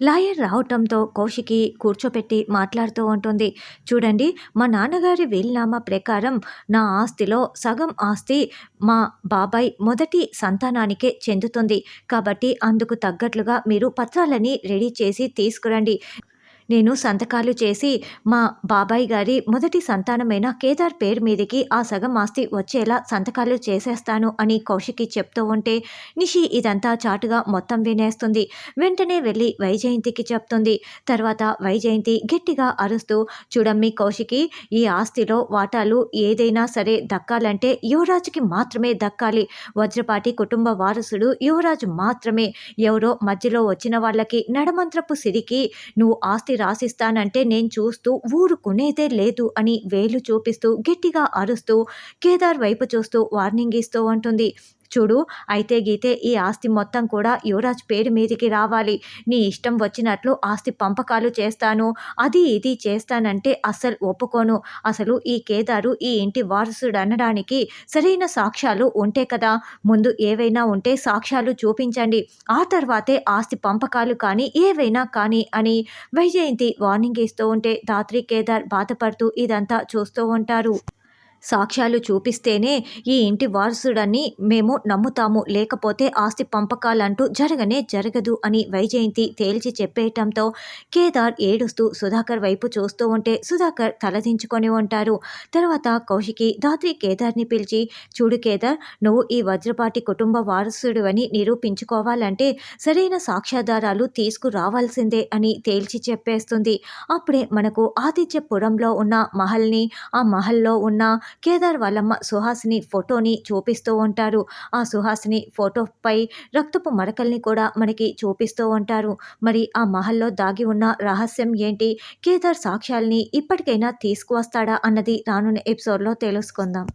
Lawyer రావటంతో కౌశికి కూర్చోపెట్టి మాట్లాడుతూ ఉంటుంది. చూడండి మా నాన్నగారి వీలునామా ప్రకారం నా ఆస్తిలో సగం ఆస్తి మా బాబాయ్ మొదటి సంతానానికే చెందుతుంది. కాబట్టి అందుకు తగ్గట్లుగా మీరు పత్రాలని రెడీ చేసి తీసుకురండి. నేను సంతకాలు చేసి మా బాబాయ్ గారి మొదటి సంతానమైన కేదార్ పేరు మీదకి ఆ సగం ఆస్తి వచ్చేలా సంతకాలు చేసేస్తాను అని కౌశికి చెప్తూ ఉంటే నిషి ఇదంతా చాటుగా మొత్తం వినేస్తుంది. వెంటనే వెళ్ళి వైజయంతికి చెప్తుంది. తర్వాత వైజయంతి గట్టిగా అరుస్తూ చూడమ్మి కౌశికి ఈ ఆస్తిలో వాటాలు ఏదైనా సరే దక్కాలంటే యువరాజుకి మాత్రమే దక్కాలి. వజ్రపాటి కుటుంబ వారసుడు యువరాజు మాత్రమే. ఎవరో మధ్యలో వచ్చిన వాళ్ళకి నడమంత్రపు సిరికి నువ్వు ఆస్తి రాసిస్తానంటే నేను చూస్తూ ఊరుకునేదే లేదు అని వేలు చూపిస్తూ గట్టిగా అరుస్తూ కేదార్ వైపు చూస్తూ వార్నింగ్ ఇస్తూ ఉంటుంది. చూడు అయితే గీతే ఈ ఆస్తి మొత్తం కూడా యువరాజ్ పేరు మీదకి రావాలి. నీ ఇష్టం వచ్చినట్లు ఆస్తి పంపకాలు చేస్తాను. అది ఇది చేస్తానంటే అస్సలు ఒప్పుకోను. అసలు ఈ కేదారు ఈ ఇంటి వారసుడు అనడానికి సరైన సాక్ష్యాలు ఉంటే కదా. ముందు ఏవైనా ఉంటే సాక్ష్యాలు చూపించండి. ఆ తర్వాతే ఆస్తి పంపకాలు కానీ ఏవైనా కానీ అని వైజయంతి వార్నింగ్ ఇస్తూ ఉంటే దాత్రి కేదార్ బాధపడుతూ ఇదంతా చూస్తూ ఉంటారు. సాక్ష్యాలు చూపిస్తేనే ఈ ఇంటి వారసుడని మేము నమ్ముతాము. లేకపోతే ఆస్తి పంపకాలంటూ జరగనే జరగదు అని వైజయంతి తేల్చి చెప్పేయటంతో కేదార్ ఏడుస్తూ సుధాకర్ వైపు చూస్తూ ఉంటే సుధాకర్ తలదించుకొని ఉంటారు. తర్వాత కౌశికి దాత్రి కేదార్ని పిలిచి చూడు కేదార్ నువ్వు ఈ వజ్రపాటి కుటుంబ వారసుడు అని నిరూపించుకోవాలంటే సరైన సాక్ష్యాధారాలు తీసుకురావాల్సిందే అని తేల్చి చెప్పేస్తుంది. అప్పుడే మనకు ఆతిథ్యపురంలో ఉన్న మహల్ని ఆ మహల్లో ఉన్న కేదార్ వాళ్ళమ్మ సుహాసిని ఫోటోని చూపిస్తూ ఉంటారు. ఆ సుహాసిని ఫోటోపై రక్తపు మరకల్ని కూడా మనకి చూపిస్తూ ఉంటారు. మరి ఆ మహల్లో దాగి ఉన్న రహస్యం ఏంటి? కేదార్ సాక్ష్యాల్ని ఇప్పటికైనా తీసుకువస్తాడా అన్నది రానున్న ఎపిసోడ్లో తెలుసుకుందాం.